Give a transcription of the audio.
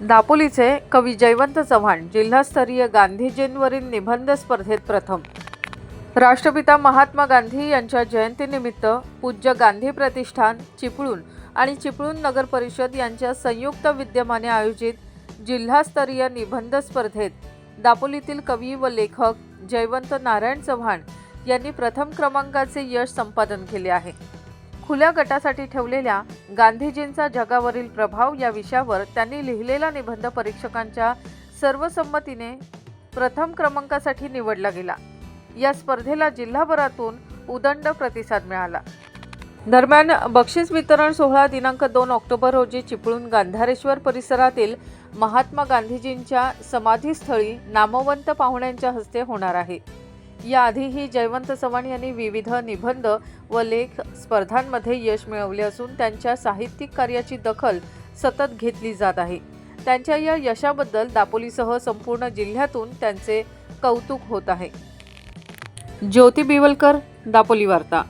दापोलीचे कवी जयवंत चव्हाण जिल्हास्तरीय गांधीजींवरील निबंध स्पर्धेत प्रथम. राष्ट्रपिता महात्मा गांधी यांच्या जयंतीनिमित्त पूज्य गांधी प्रतिष्ठान चिपळूण आणि चिपळूण नगर परिषद यांच्या संयुक्त विद्यमाने आयोजित जिल्हास्तरीय निबंध स्पर्धेत दापोलीतील कवी व लेखक जयवंत नारायण चव्हाण यांनी प्रथम क्रमांकाचे यश संपादन केले आहे. खुल्या गटासाठी ठेवलेल्या गांधीजींचा जगावरील प्रभाव या विषयावर त्यांनी लिहिलेला निबंध परीक्षकांच्या सर्वसंमतीने प्रथम क्रमांकासाठी निवडला गेला. या स्पर्धेला जिल्हाभरातून उदंड प्रतिसाद मिळाला. दरम्यान बक्षीस वितरण सोहळा दिनांक दोन ऑक्टोबर रोजी चिपळूण गांधारेश्वर परिसरातील महात्मा गांधीजींच्या समाधीस्थळी नामवंत पाहुण्यांच्या हस्ते होणार आहे. याआधीही जयवंत चव्हाण यांनी विविध निबंध व लेख स्पर्धांमध्ये यश मिळवले असून त्यांच्या साहित्यिक कार्याची दखल सतत घेतली जात आहे. त्यांच्या या यशाबद्दल दापोलीसह संपूर्ण जिल्ह्यातून त्यांचे कौतुक होत आहे. ज्योती बिवलकर दापोली वार्ता.